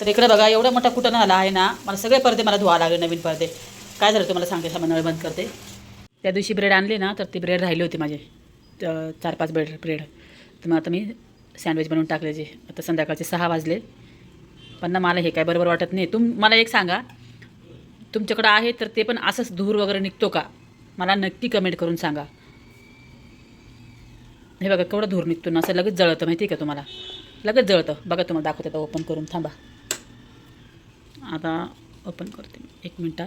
तर इकडे बघा एवढा मोठा कुठं आला आहे ना मला सगळे पडदे मला धुवा लागले नवीन पडदे काय झालं तुम्हाला सांगते सामान नळ बंद करते. त्या दिवशी ब्रेड आणले ना तर ती ब्रेड राहिली होती माझे. चार पाच ब्रेड ब्रेड. तर मग आता मी सँडविच बनवून टाकले जे. आता संध्याकाळचे सहा वाजले. पण ना मला हे काय बरोबर वाटत नाही. तुम मला एक सांगा. तुमच्याकडं आहे तर ते पण असंच धूर वगैरे निघतो का? मला नक्की कमेंट करून सांगा. हे बघा केवढं धूर निघतो ना असं लगेच जळतं माहिती आहे का तुम्हाला? लगेच जळतं. बघा तुम्हाला दाखवते आता ओपन करून. थांबा. आता ओपन करते मी. एक मिनटा.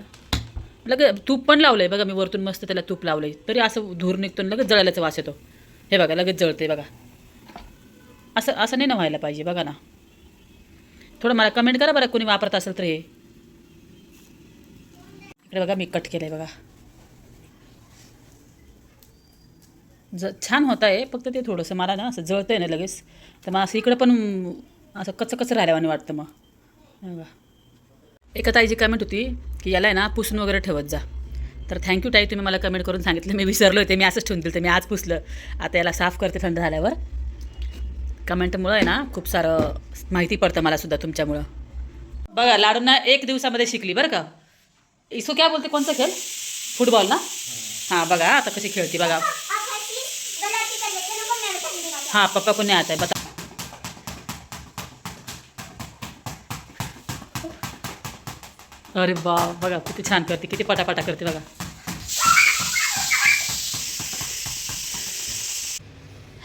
लगे तूप पण लावलं आहे बघा मी वरतून मस्त त्याला तूप लावलं आहे तरी असं धूर निघतो लगेच जळायलाचा वास येतो. हे बघा लगेच जळते बघा. असं असं नाही ना व्हायला पाहिजे बघा ना. थोडं मला कमेंट करा बरं कोणी वापरत असेल तर हे. इकडे बघा मी कट केलं आहे बघा. ज छान होत आहे फक्त ते थोडंसं मला ना असं जळतं आहे ना लगेच. तर मग असं इकडं पण असं कच्चं कच्चं राहिल्यावानी वाटतं मग. हे बघा. एका ताईची कमेंट होती की याला आहे ना पुसून वगैरे ठेवत जा. तर थँक्यू ताई तुम्ही मला कमेंट करून सांगितलं. मी विसरलो होते मी असंच ठेवून दिलं तर मी आज पुसलं. आता याला साफ करते थंड झाल्यावर. कमेंटमुळं आहे ना खूप सारं माहिती पडतं मला सुद्धा तुमच्यामुळं. बघा लाडूंना एक दिवसामध्ये शिकली बरं का. इसो काय बोलते कोणता खेळ? फुटबॉल ना? हां बघा आता कशी खेळते बघा. हाँ पप्पा को नहीं आता है बता अरे बा बघा किती छान करते किती पटापटा करते बघा.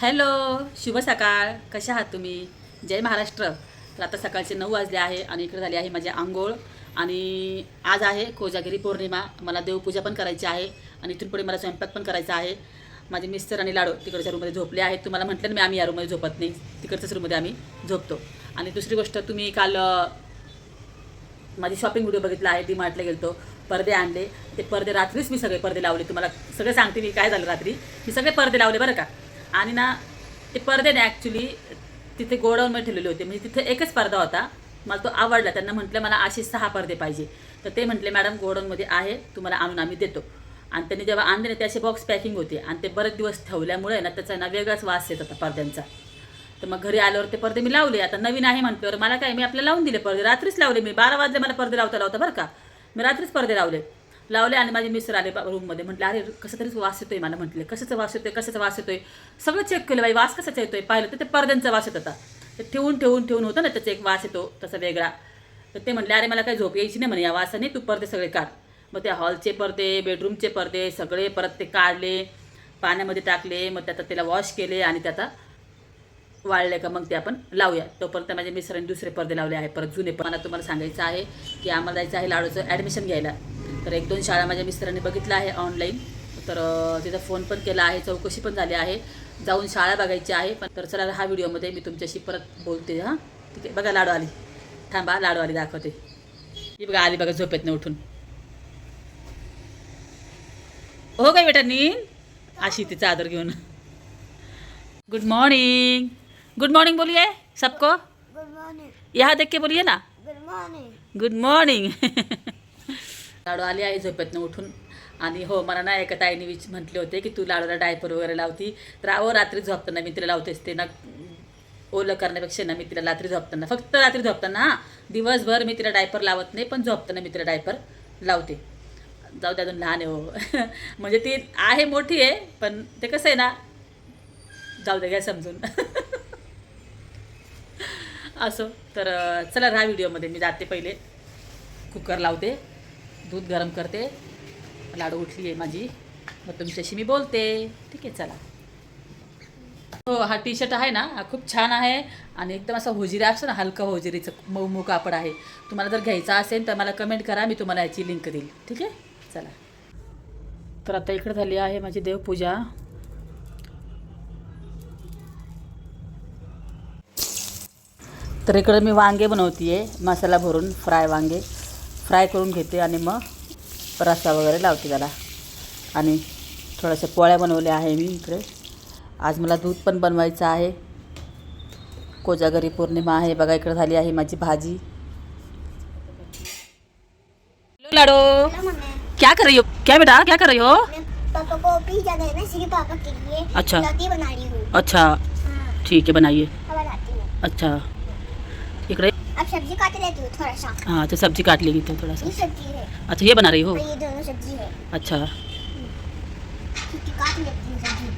हॅलो शुभ सकाळ. कशा आहात तुम्ही? जय महाराष्ट्र. तर आता सकाळचे नऊ वाजले आहे आणि इकडे झाली आहे माझी आंघोळ. आणि आज आहे कोजागिरी पौर्णिमा. मला देवपूजा पण करायची आहे आणि इथून पुढे मला स्वयंपाक पण करायचा आहे. माझे मिस्टर आणि लाडू तिकडच्या रूममध्ये झोपले आहेत. तुम्हाला म्हटलं ना मी आम्ही या रूममध्ये झोपत नाही. तिकडच्याच रूममध्ये आम्ही झोपतो. आणि दुसरी गोष्ट तुम्ही काल माझी शॉपिंग व्हिडिओ बघितला आहे डीमार्टला गेलतो पडदे आणले. ते पडदे रात्रीच मी सगळे पडदे लावले. तुम्हाला सगळे सांगते मी काय झालं रात्री. मी सगळे पडदे लावले बरं का? आणि ना ते पडदे ना ॲक्च्युली तिथे गोडाऊनमध्ये ठेवलेले होते. म्हणजे तिथे एकच पडदा होता. मला तो आवडला. त्यांना म्हटलं मला असे सहा पडदे पाहिजे. तर ते म्हटले मॅडम गोडाऊनमध्ये आहे. तुम्हाला आणून आम्ही देतो. आणि त्यांनी जेव्हा आणले ना ते असे बॉक्स पॅकिंग होते. आणि ते बरेच दिवस ठेवल्यामुळे ना त्याचा ना वेगळाच वास येत होता पडद्यांचा तर मग घरी आल्यावर ते पडदे मी लावले. आता नवीन आहे म्हटल्यावर मला काय मी आपल्याला लावून दिले पडदे रात्रीच लावले मी. बारा वाजले मला पडदे लावता लावता बरं का? मी रात्रीच पडदे लावले. लावले आणि माझे मिस्टर आले बा- रूममध्ये. म्हटले अरे कसं तरीच वास येतोय मला म्हटले. कशाचा वास येतोय कशाचा वास येतोय? सगळं चेक केलं बाई. वास कसाचा येतोय? पाहिलं तर ते पडद्यांचा वास येत होता. ते ठेवून ठेवून ठेवून होतं ना त्याचा एक वास येतो तसा वेगळा. तर ते म्हटले अरे मला काही झोप यायची नाही म्हणे या वासाने. तू पडदे सगळे काढ. मग ते हॉलचे पडदे बेडरूमचे पडदे सगळे परत ते काढले पाण्यामध्ये टाकले. मग त्यात त्याला वॉश केले आणि त्याचा वाळले का मग ते आपण लावूया. तोपर्यंत माझ्या मिसरांनी दुसरे पडदे लावले आहे परत जुने पण. मला तुम्हाला सांगायचं आहे की आम्हाला जायचं आहे लाडूचं ॲडमिशन घ्यायला. तर एक दोन शाळा माझ्या मिस्टरांनी बघितलं आहे ऑनलाईन तर तिचा तिथं फोन पण केला आहे. चौकशी पण झाली आहे. जाऊन शाळा बघायची आहे. पण तर चला हा व्हिडिओमध्ये मी तुमच्याशी परत बोलते हां? ठीक आहे? बघा लाडू आली. थांबा लाडू आली दाखवते. ही बघा आली बघा झोपेतनं उठून. हो काय बेटा नीन अशी ती चादर घेऊन. गुड मॉर्निंग गुड मॉर्निंग बोलिए सबको? गुड मॉर्निंग यहाँ देख के बोलिए ना? गुड मॉर्निंग गुड मॉर्निंग लाडू आली आहे झोपेतनं उठून. आणि हो मला ना एका ताईने विच म्हटले होते की तू लाडूला डायपर वगैरे लावती. तर अहो रात्री झोपताना मी तिला लावतेच. ते ना ओलं करण्यापेक्षा ना मी तिला रात्री झोपताना फक्त रात्री झोपताना हां. दिवसभर मी तिला डायपर लावत नाही पण झोपताना मी तिला डायपर लावते. जाऊ द्या अजून लहान आहे हो. म्हणजे ती आहे मोठी आहे पण ते कसं आहे ना जाऊ दे घ्या समजून. असो. तर चला राहा व्हिडिओमध्ये. मी जाते पहिले. कुकर लावते. दूध गरम करते. लाडू उठली आहे माझी. मग तुमच्याशी मी बोलते. ठीक आहे चला. हो हा टी शर्ट आहे ना? हा खूप छान आहे. आणि एकदम असा होजिरा असतो ना हलका होजिरीचं मऊ मऊ कापड आहे. तुम्हाला जर घ्यायचा असेल तर मला कमेंट करा. मी तुम्हाला याची लिंक देईल. ठीक आहे? चला. तर आता इकडे झाली आहे माझी देवपूजा. तर इकडे मी वांगे बनवते आहे मसाला भरून फ्राय वांगे. फ्राय करून घेते आणि मग रस्सा वगैरे लावते त्याला. आणि थोड्याशा पोळ्या बनवल्या आहे मी इकडे. आज मला दूध पण बनवायचं आहे. कोजागरी पौर्णिमा आहे बघा इकडे झाली आहे माझी भाजी. लाडो. क्या कर रही हो? क्या बेटा? क्या कर रही हो? पापा को पिज्जा देना सिर्फ पापा के लिए अच्छा। बना रही हूँ अच्छा. हाँ ठीक आहे बनाइए. हूँ अच्छा. अब सब्जी काट लेती हूँ थोड़ा सा। हाँ तो सब्जी काट लेगी तो थोड़ा सा। ये सब्जी है। अच्छा ये बना रही हो? और ये दोनों सब्जी है। अच्छा। क्योंकि काट लेती हूँ सब्जी।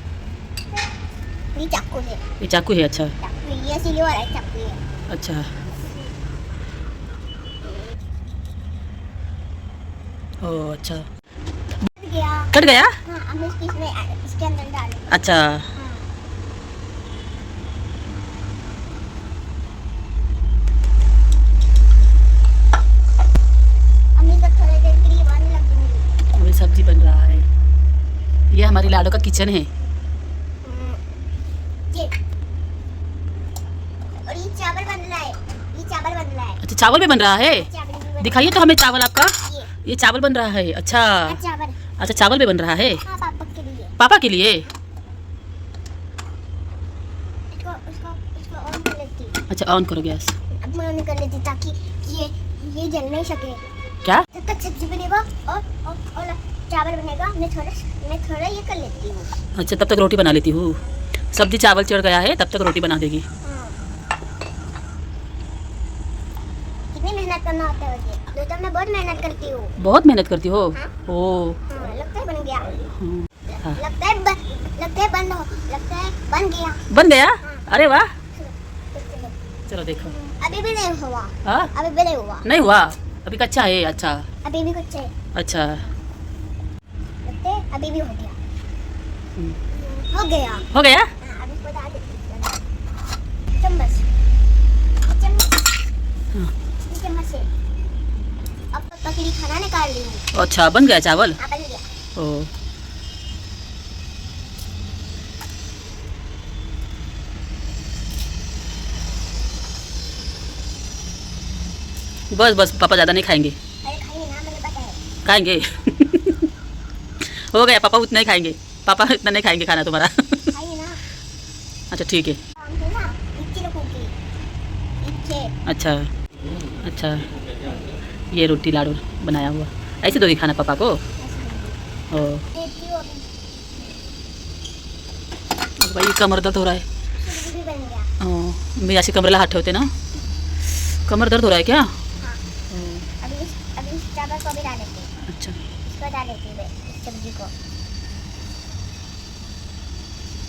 ये चाकू है। ये चाकू है अच्छा। चाकू ये सिले वाला चाकू है। अच्छा। ओ अच्छा। कट गया। कट गया? हाँ अब मैं इसकी अंदर डालूंगी। अच्छा। सब्ज़ी बन रहा है। ये हमारी लाडो का किचन है। हम्म, और ये चावल बन रहा है। ये चावल बन रहा है। अच्छा चावल भी बन रहा है? दिखाइए तो हमें चावल आपका। ये। ये चावल बन रहा है। अच्छा। हाँ, चावल। अच्छा चावल भी बन रहा है। हाँ पापा के लिए। पापा के लिए? इसको इसको इसको ऑन कर लेती। अच्छा ऑन करो गैस। अब मैं ऑन कर लेती ताकि ये ये जल नहीं सके। क्या? जब तक सब्ज़ी बनेगा और और, और चावल बनेगा मैं थोड़ा मैं थोड़ा ये कर लेती हूँ। अच्छा तब तक रोटी बना लेती हूँ। सब्ज़ी चावल चढ़ गया है तब तक रोटी बना देगी। हाँ। कितनी मेहनत करना होता है मुझे दोस्तों मैं बहुत मेहनत करती हूँ। बहुत मेहनत करती हो? हाँ। ओ। हाँ, लगता है बन गया। हाँ। लगता है बन लगता है बंद हो लगता है बन गया। बन गया? अरे वाह। चलो, देखो। अभी भी नहीं हुआ। हाँ? अभी भी नहीं हुआ। नहीं हुआ? अभी कच्चा है अच्छा। अभी भी कुछ है। अच्छा। है अभी भी हो गया। हम्म, हो गया। हो गया? हाँ, हूँ चम्मच चम्मच हाँ। ये चम्मच से अब तो पकड़ी खाना निकाल रही अच्छा बन गया चावल? हाँ बन गया। ओ। बस बस पापा ज़्यादा नहीं खाएँगे। अरे खाइए ना मुझे पता खाएँगे। हो गया पापा उतना ही खाएंगे। पापा इतना नहीं खाएंगे खाना तुम्हारा। अच्छा ठीक है। अच्छा अच्छा। ये रोटी लाडू बनाया हुआ। ऐसे दोगी खाना पापा को? ओ। भाई कमर दर्द हो रहा है। ओ, मी अशी कमरेला हात ठेवते ना। कमर दर्द हो रहा है क्या? हाँ। अभी इस अभी अच्छा। इसको डाल देती हूँ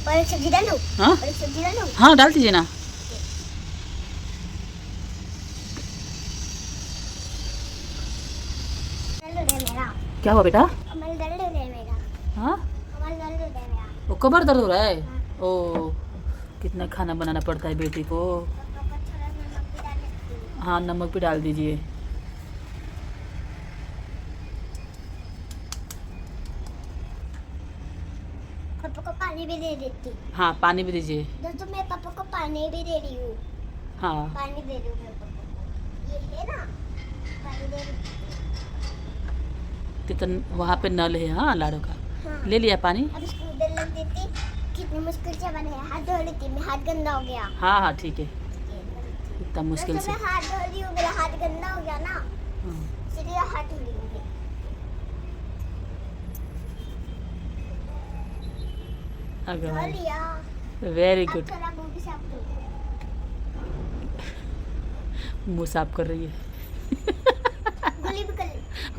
मैं, इस सब्जी को। और एक सब्जी डालूँ। हाँ? और एक सब्जी डालूँ। हाँ डाल दीजिए ना। डाल दे मेरा। क्या हुआ बेटा? कमल डाल दे मेरा। हाँ? कमल डाल दे मेरा। वो कमर दर्द हो रहा है? ओ कितना खाना बनाना पड़ता है बेटी को। पापा को थोड़ा नमक भी डाल देती हूँ हाँ नमक भी डाल दीजिए। पानी भी दे देती। हाँ पानी भी दीजिए। दोस्तों मैं पापा को पानी भी दे रही हूँ। हाँ। पानी दे रही हूँ मैं पापा को। ये है ना? पानी दे रही हूँ। वहाँ पे नल है हाँ लाड़ो का। हाँ। ले लिया पानी। अब इसको उधर लग देती। कितनी मुश्किल से बने हाथ धो लेती। मैं हाथ गंदा हो गया। हाँ हाँ ठीक है। इतना मुश्किल से। मैं हाथ धो रही हूँ। मेरा हाथ गंदा हो गया ना। हाँ। इसलिए हाथ धो रही हूँ। वेरी गुड मुँह साफ़ करो रही है।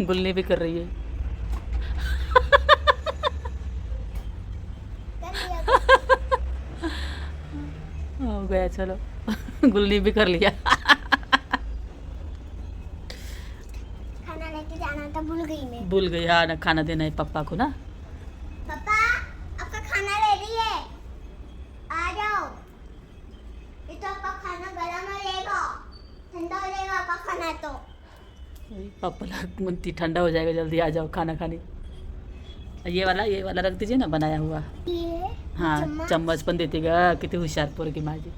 गुल्ली भी कर रही है। हो गया चलो। गुल्ली भी कर लिया। खाना लेके जाना था भूल गई मैं। भूल गई हाँ ना खाना देना है पापा को ना। पापा लग- म्हणती ठंडा हो जाएगा जल्दी आ जाओ खाना खाने। ये वाला ये वाला रख दीजिए ना बनाया हुआ। ये हाँ चम्मच। चम्मच पण देते ग किती हुशार पोरगी माझी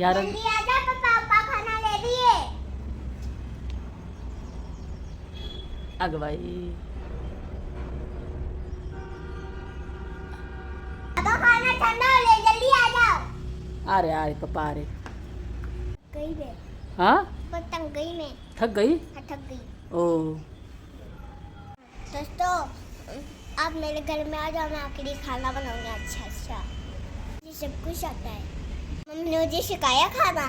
यार जल्दी आ जा पापा आपका खाना रेडी है अगं बाई आपका खाना ठंडा हो जाए जल्दी आ जाओ। अरे अरे पापा अरे गई मैं हाँ? तंग गई मैं। थक गई? हाँ, थक गई। ओ। दोस्तों आप मेरे घर में आ जाओ मैं आपके लिए खाना बनाऊँगी। अच्छा अच्छा। मुझे सब कुछ आता है। हमने मुझे सिखाया खाना।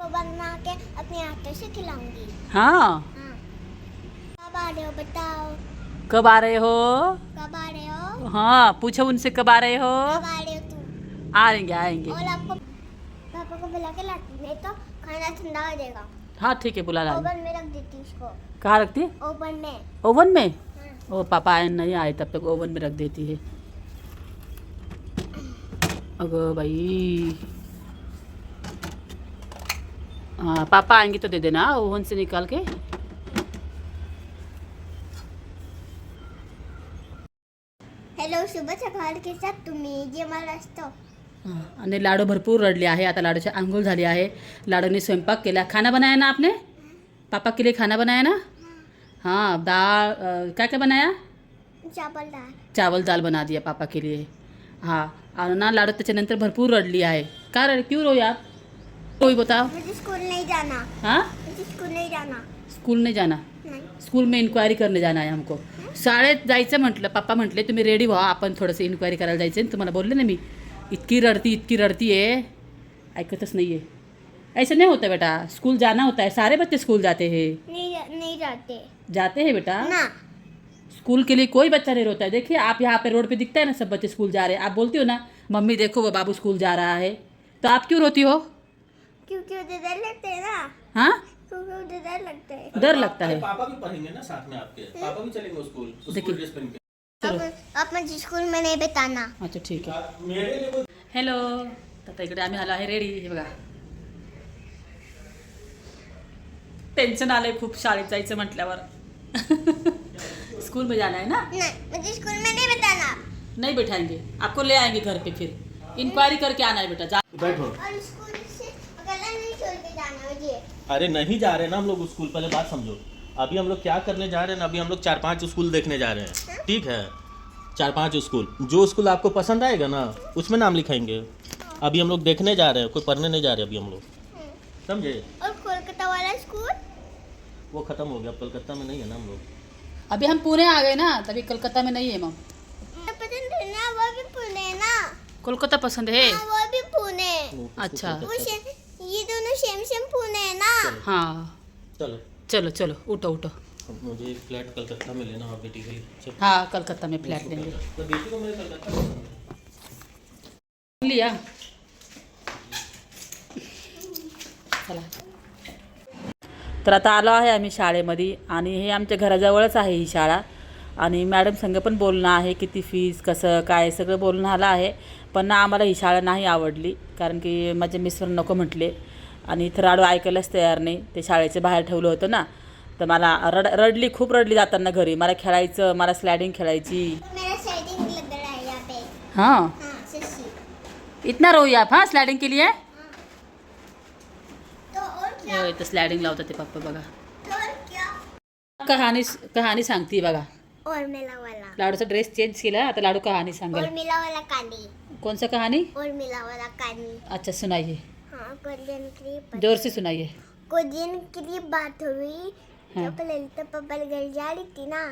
को बना के अपने हाथों से खिलाऊँगी। हाँ। हाँ। कब आ रहे हो बताओ। कब आ रहे हो? कब आ रहे हो? हाँ पूछो उनसे कब आ रहे हो। कब आ रहे हो तू आएँगे आएँगे। और आपको पापा को बुला के लाती नहीं तो खाना ठंडा हो जाएगा। हाँ ठीक है बुला ला। ओवन में रख देती उसको। कहाँ रखती? ओवन में। ओवन में? हाँ। ओ पापा आए नहीं आए तब तक ओवन में रख देती है। अगो भाई। हाँ पापा आएँगे तो दे देना ओवन से निकाल के। हेलो सुबह सकाळ केसात तुम्ही जे मला असतो हाँ, आणि लाडू भरपूर रडले आहे. आता लाडूची आंघोळ झाली आहे. लाडूने स्वयंपाक केला. खाना बनाया ना आपने? पापा के लिए खाना बनाया ना? हाँ दाल अ, क्या क्या बनाया? चावल डाळ चावल दाल बना दिया पापा के लिए. हाँ ना लाडू त्याच्यानंतर भरपूर रडली आहे. का रड क्यों रोई आप रोई बताओ. मुझे स्कूल नहीं जाना. हाँ? मुझे स्कूल नहीं जाना. स्कूल नाही जाना? स्कूल में इन्क्वायरी करणे जाना आहे हमको. शाळेत जायचं म्हटलं पप्पा म्हटले तुम्ही रेडी व्हा आपण थोडंसं इन्क्वायरी करायला जायचं. तुम्हाला बोलले ना मी. इतकी रडती इतकी रडती आहे ऐकतच नाही आहे ऐसा नहीं होता बेटा स्कूल जाना होता है सारे बच्चे स्कूल जाते हैं। नहीं नहीं जाते। जाते हैं बेटा? ना। स्कूल के लिए कोई बच्चा नहीं रोता है। देखिए आप यहाँ पे रोड पे दिखता है ना सब बच्चे स्कूल जा रहे हैं। आप बोलती हो ना मम्मी देखो वो बाबू स्कूल जा रहा है। तो आप क्यों रोती हो? क्योंकि उधर डर लगते है ना। हाँ? डर लगते हैं। डर लगता है। पापा भी पढ़ेंगे ना साथ में आपके। पापा भी चलेंगे स्कूल देखिए। मुझे स्कूल में नहीं बताना अच्छा ठीक आहे. हॅलो आता इकडे आम्ही आलो आहे रेडी हे बघा. टेन्शन आलंय खूप शाळेत जायचं म्हटल्यावर. स्कूल में जाना है ना? नहीं मुझे स्कूल में नहीं बताना नहीं बैठाएंगे आपको ले आएंगे घर पे फिर. इंक्वायरी करके आना है बेटा जा. बैठो. और स्कूल से अकेला नहीं छोड़ के जाना मुझे। अरे नहीं जा रहे ना हम लोग स्कूल पहले बात समझो। अभी हम लोग क्या करने जा रहे हैं ना अभी हम लोग चार पाँच स्कूल देखने जा रहे हैं। ठीक है? चार पाँच स्कूल। जो स्कूल आपको पसंद आएगा ना उसमें नाम लिखाएँगे। अभी हम लोग देखने जा रहे हैं कोई पढ़ने नहीं जा रहे अभी हम लोग। समझे? और कोलकाता वाला स्कूल? वो खत्म हो गया अब कलकत्ता में नहीं है ना हम लोग। अभी हम पुणे आ गए ना तभी कोलकाता में नहीं है मम। पसंद है ना वो भी पुणे ना? कोलकाता पसंद है। हाँ, वो भी पुणे। अच्छा। ये दोनों सेम सेम पुणे है ना? हाँ। चलो। चलो चलो उठो उठो। मुझे एक फ्लैट कलकत्ता में लेना है बेटी के लिए। हाँ कलकत्ता में फ्लैट लेंगे। तो बेटी को मेरे कलकत्ता पसंद। लिया। चला। तर आता आलो आहे आम्ही शाळेमध्ये आणि हे आमच्या घराजवळच आहे ही शाळा. आणि मॅडम संग पण बोलणं आहे किती फीज कसं काय सगळं बोलणं आलं आहे. पण ना आम्हाला ही शाळा नाही आवडली कारण की माझे मिस्टर नको म्हटले. आणि इथं राडू ऐकायलाच तयार नाही. ते शाळेच्या बाहेर ठेवलं होतं ना. तर मला रड रडली खूप रडली जाताना घरी. मला खेळायचं मला स्लायडिंग खेळायची. मेरा सेटिंग लग रहा है यहाँ पे हां हाँ इतना आप हाँ स्लायडिंग के लिए? तो और क्या? हो, इथं स्लायडिंग लावतात ते पप्पा बघा. तो और क्या? कहाणी कहाणी सांगते बघा. लाडूचा ड्रेस चेंज केला आता लाडू कहानी और सांगेल. मिला वाला कहानी कौन सा कहानी और मिला वाला कहानी अच्छा सुनाइए हाँ कोरियन की ज़ोर से सुनाइए। कोरियन की लिए बात हुई हाँ। जब ललिता पप्पा घर जा रही थी ना।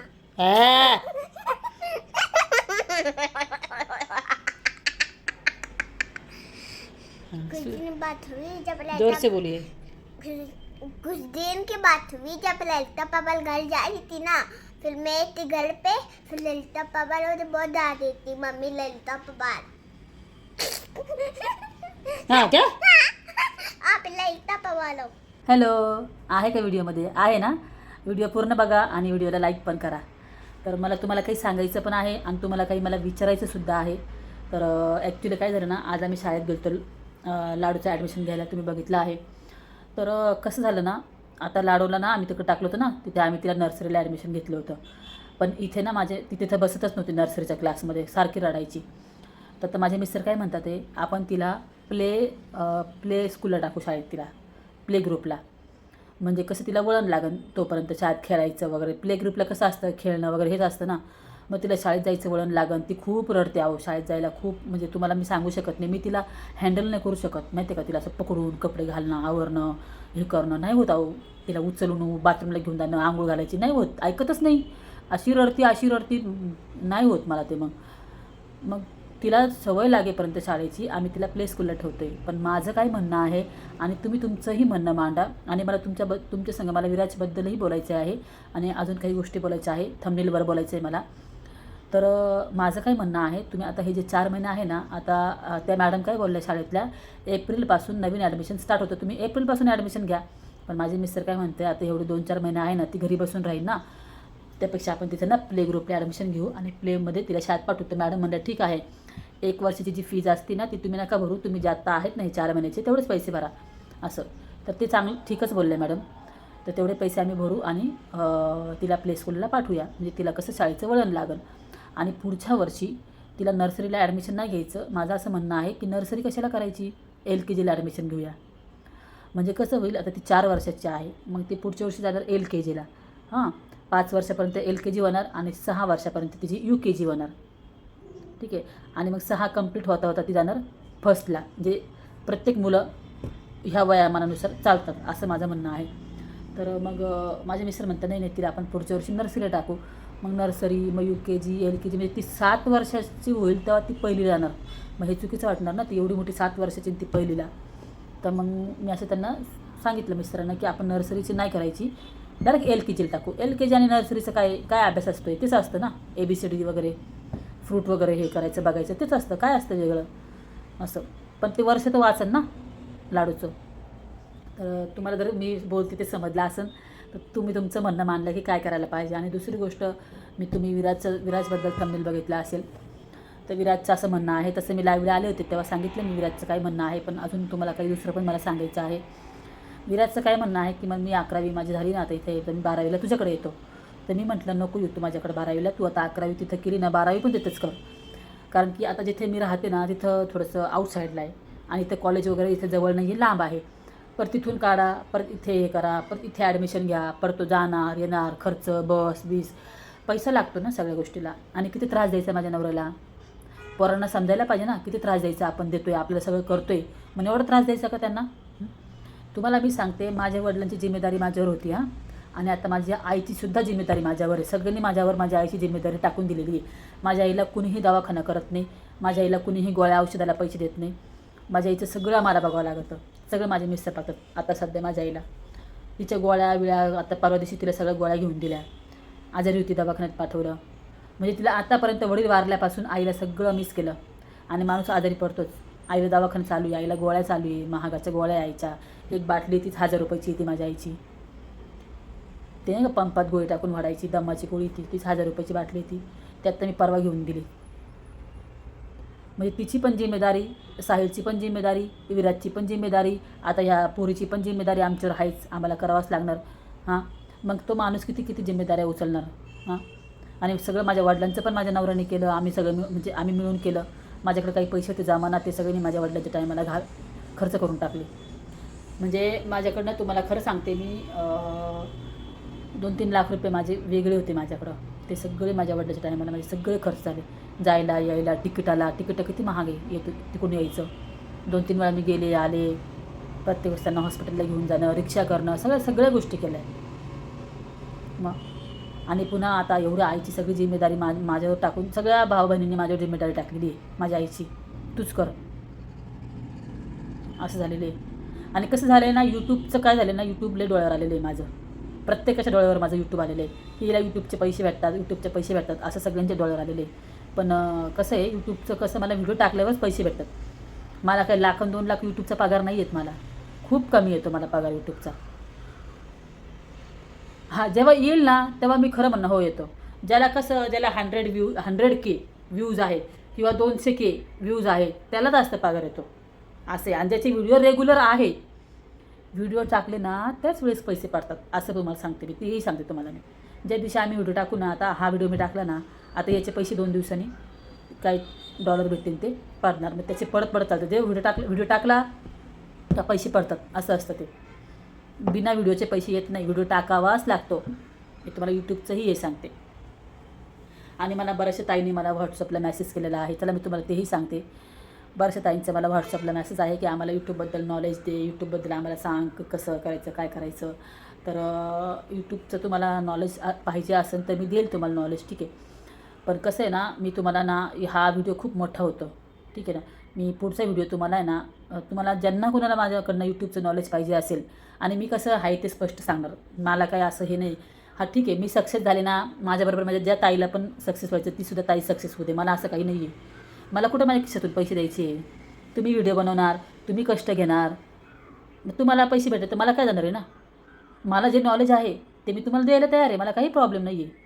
कुछ दिन बात हुई जब ज़ोर से बोलिए। कुछ दिन की बात हुई जब ललिता पापा घर जा रही थी ना। फिर मैं थी घर पे फिर ललिता पापा मुझे बहुत डांट रही थी मम्मी ललिता पापा। हां क्या? आप ललिता पापा लो। हॅलो आहे का व्हिडिओमध्ये? आहे ना? व्हिडिओ पूर्ण बघा आणि व्हिडिओला लाईक पण करा. तर मला तुम्हाला काही सांगायचं पण आहे आणि तुम्हाला काही मला विचारायचं सुद्धा आहे. तर ॲक्च्युली काय झालं ना आज आम्ही शाळेत गेलो तर लाडूचं ॲडमिशन घ्यायला तुम्ही बघितलं आहे. तर कसं झालं ना आता लाडूला ना आम्ही तिकडे टाकलं होतं ना तिथे आम्ही तिला नर्सरीला ॲडमिशन घेतलं होतं. पण इथे ना माझे ती तिथं बसतच नव्हती नर्सरीच्या क्लासमध्ये सारखी रडायची. तर तर माझे मिस्टर काय म्हणतात ते आपण तिला प्ले प्ले स्कूलला टाकू शाळेत तिला प्ले ग्रुपला म्हणजे कसं तिला वळण लागन तोपर्यंत शाळेत खेळायचं वगैरे. प्ले ग्रुपला कसं असतं खेळणं वगैरे हेच असतं ना. मग तिला शाळेत जायचं वळण लागन. ती खूप रडते आहो शाळेत जायला खूप म्हणजे तुम्हाला मी सांगू शकत नाही. मी तिला हँडल नाही करू शकत. माहिती आहे का तिला असं पकडून कपडे घालणं आवरणं हे करणं नाही होत अहो. तिला उचलून बाथरूमला घेऊन जाणं आंघोळ घालायची नाही होत. ऐकतच नाही. अशी रडती अशी रडती नाही होत मला ते मग. मग तिला सवय लागेपर्यंत शाळेची आम्ही तिला प्ले स्कूलला ठेवतो आहे पण माझं काय म्हणणं आहे आणि तुम्ही तुमचंही म्हणणं मांडा आणि मला तुमच्या ब तुमच्या संग मला विराजबद्दलही बोलायचं आहे आणि अजून काही गोष्टी बोलायच्या आहे थंबनेलवर बोलायचं आहे मला. तर माझं काय म्हणणं आहे तुम्ही आता हे जे चार महिने आहे ना आता त्या मॅडम काय बोलल्या शाळेतल्या एप्रिलपासून नवीन ॲडमिशन स्टार्ट होतं. तुम्ही एप्रिलपासून ॲडमिशन घ्या. पण माझे मिस्टर काय म्हणते आता एवढे दोन चार महिने आहे ना ती घरी बसून राहील ना त्यापेक्षा आपण तिथे ना प्ले ग्रुपला ॲडमिशन घेऊ आणि प्लेमध्ये तिला शाळेत पाठवतो. मॅडम म्हणलं ठीक आहे. एक वर्षाची जी फीज असते ना ती तुम्ही नका भरू तुम्ही जे आत्ता आहेत नाही चार महिन्याचे तेवढेच पैसे भरा. असं. तर ते चांगलं ठीकच बोलले मॅडम. तर तेवढे पैसे आम्ही भरू आणि तिला प्ले स्कूलला पाठवूया. म्हणजे तिला कसं शाळेचं वळण लागेल. आणि पुढच्या वर्षी तिला नर्सरीला ॲडमिशन नाही घ्यायचं. माझं असं म्हणणं आहे की नर्सरी कशाला करायची? एल के जीला ॲडमिशन घेऊया. म्हणजे कसं होईल आता ती चार वर्षाची आहे. मग ती पुढच्या वर्षी जाणार एल के जीला हां. पाच वर्षापर्यंत एल के जी होणार आणि सहा वर्षापर्यंत तिची यू के जी होणार. ठीक आहे. आणि मग सहा कंप्लीट होता होता ती जाणार फर्स्टला जे म्हणजे प्रत्येक मुलं ह्या वयामानानुसार चालतात असं माझं म्हणणं आहे. तर मग माझे मिस्टर म्हणतात नाही नाही तिला आपण पुढच्या वर्षी नर्सरीला टाकू. मग नर्सरी मग यू के जी एल के जी म्हणजे ती सात वर्षाची होईल तेव्हा ती पहिली जाणार. मग हे चुकीचं वाटणार ना ती एवढी मोठी सात वर्षाची ती पहिलीला. तर मग मी असं त्यांना सांगितलं मिस्टरांना की आपण नर्सरीची नाही करायची. डायरेक्ट एल के जीला टाकू. एल के जी आणि नर्सरीचं काय काय अभ्यास असतो आहे तेच असतं ना ए बी सी डी वगैरे. फ्रूट वगैरे हे करायचं बघायचं तेच असतं. काय असतं वेगळं? असं. पण ते वर्ष तर वाचन ना लाडूचं. तर तुम्हाला जर मी बोलते ते समजलं असेल तर तुम्ही तुमचं म्हणणं मानलं की काय करायला पाहिजे. आणि दुसरी गोष्ट मी तुम्ही विराजचं विराजबद्दल थंबनेल बघितलं असेल तर विराजचं असं म्हणणं आहे. तसं मी लाईव्हला आले होते तेव्हा सांगितलं मी विराजचं काय म्हणणं आहे पण अजून तुम्हाला काही दुसरं पण मला सांगायचं आहे. विराजचं काय म्हणणं आहे की मग मी अकरावी माझी झाली ना आता इथे तर मी बारावीला तुझ्याकडे येतो. तर मी म्हटलं नको येऊ तू माझ्याकडे बारावीला. तू आता अकरावी तिथं केली ना बारावी पण तिथंच कर. कारण की आता जिथे मी राहते ना तिथं थोडंसं आउटसाईडला आहे. आणि इथं कॉलेज वगैरे इथे जवळ नाही लांब आहे. परत तिथून काढा परत इथे हे करा परत इथे ॲडमिशन घ्या परत तो जाणार येणार खर्च बस बीस पैसा लागतो ना सगळ्या गोष्टीला. आणि किती त्रास द्यायचा माझ्या नवऱ्याला? पोरांना समजायला पाहिजे ना किती त्रास द्यायचा आपण देतो आहे आपल्याला सगळं करतो आहे मग एवढा त्रास द्यायचा का त्यांना? तुम्हाला मी सांगते माझ्या वडिलांची जिम्मेदारी माझ्यावर होती हां. आणि आता माझ्या आईची सुद्धा जिम्मेदारी माझ्यावर आहे. सगळ्यांनी माझ्यावर माझ्या आईची जिम्मेदारी टाकून दिलेली आहे. माझ्या आईला कुणीही दवाखाना करत नाही. माझ्या आईला कुणीही गोळ्या औषधाला पैसे देत नाही. माझ्या आईचं सगळं मला बघावं लागतं. सगळं माझे मिस्टर पाहतात. आता सध्या माझ्या आईला. तिच्या गोळ्या विळ्या आता परवा दिवशी तिला सगळ्या गोळ्या घेऊन दिल्या. आजारी होती दवाखान्यात पाठवलं. म्हणजे तिला आतापर्यंत वडील वारल्यापासून आईला सगळं मिस केलं. आणि माणूस आजारी पडतोच. आईला दवाखाना चालू आहे. आईला गोळ्या चालू आहे. महागाच्या गोळ्या यायच्या. एक बाटली तीच हजार रुपयाची येते माझ्या आईची. ते नाही का? पंपात गोळी टाकून वाढायची दमाची गोळी ती तीच हजार रुपयाची बाटली ती त्यात तर मी परवा घेऊन दिली. म्हणजे तिची पण जिम्मेदारी साहिलची पण जिम्मेदारी विराजची पण जिम्मेदारी आता ह्या पोरीची पण जिम्मेदारी आमच्यावर आहेच आम्हाला करावाच लागणार. हां? मग तो माणूस किती किती जिम्मेदाऱ्या उचलणार? हां? आणि सगळं माझ्या वडिलांचं पण माझ्या नवऱ्याने केलं आम्ही सगळं मिळून म्हणजे आम्ही मिळून केलं. माझ्याकडे काही पैसे होते जमाना ते सगळे मी माझ्या वडिलांच्या टायमाला घाल खर्च करून टाकले. म्हणजे माझ्याकडनं तुम्हाला खरं सांगते मी दोन तीन लाख रुपये माझे वेगळे होते माझ्याकडं. ते सगळे माझ्या वडिलाच्या टायमाला माझे सगळे खर्च झाले. जायला यायला तिकिटाला तिकीटं किती महाग आहे? येतो तिकडून यायचं. दोन तीन वेळा मी गेले आले. प्रत्येक वर्षांना त्यांना हॉस्पिटलला घेऊन जाणं रिक्षा करणं सगळ्या सगळ्या गोष्टी केल्या. मग? आणि पुन्हा आता एवढं आईची सगळी जिम्मेदारी मा माझ्यावर टाकून सगळ्या भाऊ बहिणींनी माझ्यावर जिम्मेदारी टाकलेली आहे. माझ्या आईची. तूच कर. असं झालेलं आहे. आणि कसं झालं आहे ना यूट्यूबचं काय झालं ना यूट्यूबले डोळ्यावर आलेलं आहे माझं. प्रत्येकाच्या डोळ्यावर माझं यूट्यूब आलेलं आहे. की हिला यूट्यूबचे पैसे भेटतात यूट्यूबचे पैसे भेटतात असं सगळ्यांच्या डोळ्यावर आलेले पण कसं आहे यूट्यूबचं कसं मला व्हिडिओ टाकल्यावरच पैसे भेटतात. मला काही लाख दोन लाख यूट्यूबचा पगार नाही येत मला. खूप कमी येतो मला पगार यूट्यूबचा हा जेव्हा येईल ना तेव्हा मी खरं म्हणणं हो येतो. ज्याला कसं ज्याला hundred view hundred K views आहेत किंवा दोनशे के व्ह्यूज आहेत त्याला जास्त पगार येतो. असे आणि ज्याचे व्हिडिओ रेग्युलर आहे व्हिडिओ टाकले ना त्याच वेळेस पैसे पडतात असं तुम्हाला सांगते मी. तेही सांगते तुम्हाला मी. ज्या दिवशी आम्ही व्हिडिओ टाकू ना आता हा व्हिडिओ मी टाकला ना आता याचे पैसे दोन दिवसांनी काही डॉलर भेटतील ते पडणार. मग त्याचे पडत पडत चालतं जे व्हिडिओ टाकले व्हिडिओ टाकला का पैसे पडतात. असं असतं ते. बिना व्हिडिओचे पैसे येत नाही. व्हिडिओ टाकावाच लागतो. मी तुम्हाला यूट्यूबचंही हे सांगते. आणि मला बऱ्याचशा ताईंनी मला व्हॉट्सअपला मेसेज केलेला आहे. चला मी तुम्हाला तेही सांगते. बऱ्याचशा ताईंचं मला व्हॉट्सअपला मेसेज आहे की आम्हाला यूट्यूबबद्दल नॉलेज दे यूट्यूबबद्दल आम्हाला सांग क- कसं करायचं काय करायचं. तर यूट्यूबचं तुम्हाला नॉलेज पाहिजे असेल तर मी देईल तुम्हाला नॉलेज ठीक आहे. पण कसं आहे ना मी तुम्हाला ना हा व्हिडिओ खूप मोठा होतो ठीक आहे ना. मी पुढचा व्हिडिओ तुम्हाला आहे ना तुम्हाला ज्यांना कोणाला माझ्याकडनं यूट्यूबचं नॉलेज पाहिजे असेल आणि मी कसं आहे ते स्पष्ट सांगणार. मला काय असं हे नाही. हा ठीक आहे मी सक्सेस झाले ना माझ्याबरोबर माझ्या ज्या ताईला पण सक्सेस व्हायचं तीसुद्धा ताई सक्सेस होते मला असं काही नाही आहे मला कुठं माझ्या खिशातून पैसे द्यायचे? तुम्ही व्हिडिओ बनवणार तुम्ही कष्ट घेणार. मग तुम्हाला पैसे भेटत तर मला काय जाणार आहे ना? मला जे नॉलेज आहे ते मी तुम्हाला द्यायला तयार आहे. मला काही प्रॉब्लेम नाही आहे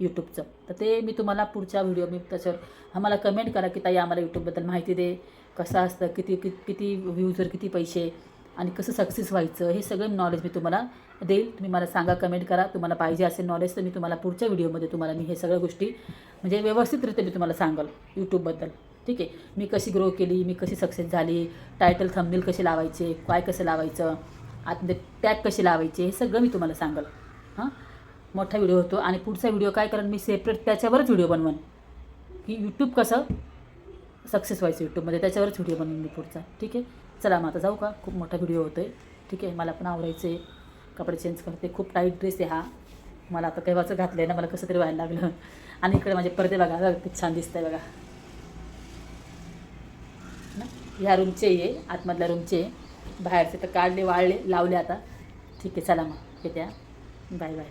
यूट्यूबचं तर ते मी तुम्हाला पुढच्या व्हिडिओ मी त्याच्यावर आम्हाला कमेंट करा की ताई आम्हाला यूट्यूबबद्दल माहिती दे. कसं असतं किती कि किती व्ह्यूजवर किती पैसे आणि कसं सक्सेस व्हायचं हे सगळं नॉलेज मी तुम्हाला देईल. तुम्ही मला सांगा कमेंट करा. तुम्हाला पाहिजे असेल नॉलेज तर मी तुम्हाला पुढच्या व्हिडिओमध्ये तुम्हाला मी हे सगळ्या गोष्टी म्हणजे व्यवस्थितरित्या मी तुम्हाला सांगाल यूट्यूबबद्दल ठीक आहे. मी कशी ग्रो केली मी कशी सक्सेस झाली टायटल थंबनेल कसे लावायचे काय कसं लावायचं आतमध्ये टॅग कसे लावायचे हे सगळं मी तुम्हाला सांगाल. हां? मोठा व्हिडिओ होतो आणि पुढचा व्हिडिओ काय करेन मी सेपरेट त्याच्यावरच व्हिडिओ बनवन. की यूट्यूब कसं सक्सेस व्हायचं यूट्यूबमध्ये त्याच्यावरच व्हिडिओ बनवून मी पुढचा. ठीक आहे? चला मग आता जाऊ का? खूप मोठा व्हिडिओ होतो आहे ठीक आहे? मला पण आवरायचं आहे कपडे चेंज करते. खूप टाईट ड्रेस आहे हा. मला आता केव्हाचं घातलं आहे ना मला कसं तरी व्हायला लागलं. आणि इकडे माझे पडदे बघा. बघा, किती छान दिसतंय बघा. ह्या रूमचे आहे आतमधल्या रूमचे बाहेरचे तर काढले वाळले लावले आता. ठीक आहे चला मग. येत्या बाय बाय.